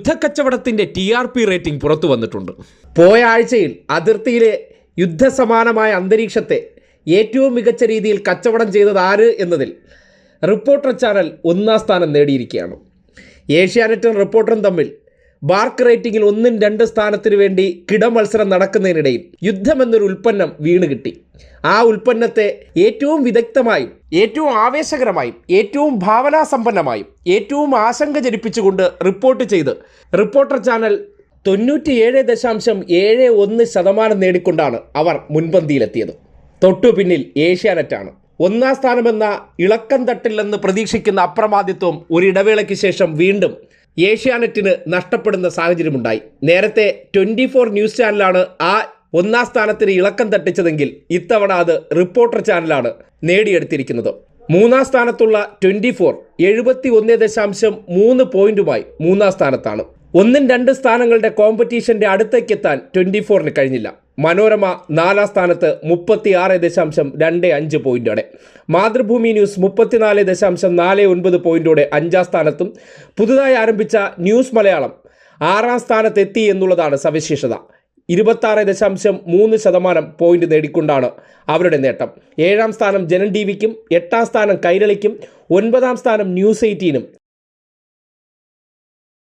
യുദ്ധക്കച്ചവടത്തിന്റെ T R P rating പുറത്തു വന്നിട്ടുണ്ട്. പോയ ആഴ്ചയിൽ അതിർത്തിയിലെ യുദ്ധസമാനമായ അന്തരീക്ഷത്തെ ഏറ്റവും മികച്ച രീതിയിൽ കച്ചവടം ചെയ്തത് ആര് എന്നതിൽ റിപ്പോർട്ടർ ചാനൽ ഒന്നാം സ്ഥാനം നേടിയിരിക്കുകയാണ്. ഏഷ്യാനെറ്റും റിപ്പോർട്ടറും തമ്മിൽ ബാർക്ക് റേറ്റിംഗിൽ ഒന്നും രണ്ട് സ്ഥാനത്തിനു വേണ്ടി കിടമത്സരം നടക്കുന്നതിനിടയിൽ യുദ്ധം എന്നൊരു ഉൽപ്പന്നം വീണ് കിട്ടി. ആ ഉൽപ്പന്നത്തെ ഏറ്റവും വിദഗ്ധമായും ഏറ്റവും ആവേശകരമായും ഏറ്റവും ഭാവനാസമ്പന്നമായും ഏറ്റവും ആശങ്ക ജനിപ്പിച്ചുകൊണ്ട് റിപ്പോർട്ട് ചെയ്ത്. റിപ്പോർട്ടർ ചാനൽ തൊണ്ണൂറ്റിയേഴ് ദശാംശം ഏഴ് ഒന്ന് ശതമാനം നേടിക്കൊണ്ടാണ് അവർ മുൻപന്തിയിലെത്തിയത്. തൊട്ടു പിന്നിൽ ഏഷ്യാനെറ്റാണ്. ഒന്നാം സ്ഥാനമെന്ന ഇളക്കം തട്ടില്ലെന്ന് പ്രതീക്ഷിക്കുന്ന അപ്രമാദിത്വം ഒരിടവേളയ്ക്ക് ശേഷം വീണ്ടും ഏഷ്യാനെറ്റിന് നഷ്ടപ്പെടുന്ന സാഹചര്യമുണ്ടായി. നേരത്തെ ട്വന്റി ഫോർ ന്യൂസ് ചാനലാണ് ആ ഒന്നാം സ്ഥാനത്തിന് ഇളക്കം തട്ടിച്ചതെങ്കിൽ ഇത്തവണ അത് റിപ്പോർട്ടർ ചാനലാണ് നേടിയെടുത്തിരിക്കുന്നത്. മൂന്നാം സ്ഥാനത്തുള്ള ട്വന്റി ഫോർ എഴുപത്തി ഒന്ന് ദശാംശം മൂന്ന് പോയിന്റുമായി മൂന്നാം സ്ഥാനത്താണ്. ഒന്നും രണ്ട് സ്ഥാനങ്ങളുടെ കോമ്പറ്റീഷന്റെ അടുത്തേക്കെത്താൻ ട്വന്റി ഫോറിന് കഴിഞ്ഞില്ല. മനോരമ നാലാം സ്ഥാനത്ത് മുപ്പത്തി ആറ് ദശാംശം രണ്ട് അഞ്ച് പോയിന്റോടെ. മാതൃഭൂമി ന്യൂസ് മുപ്പത്തിനാല് ദശാംശം നാല് ഒൻപത് പോയിന്റോടെ അഞ്ചാം സ്ഥാനത്തും പുതുതായി ആരംഭിച്ച ന്യൂസ് മലയാളം ആറാം സ്ഥാനത്തെത്തി എന്നുള്ളതാണ് സവിശേഷത. ഇരുപത്താറ് ദശാംശം മൂന്ന് ശതമാനം പോയിന്റ് നേടിക്കൊണ്ടാണ് അവരുടെ നേട്ടം. ഏഴാം സ്ഥാനം ജനൻ ടി വിക്കും എട്ടാം സ്ഥാനം കൈരളിക്കും ഒൻപതാം സ്ഥാനം ന്യൂസ് എയ്റ്റീനും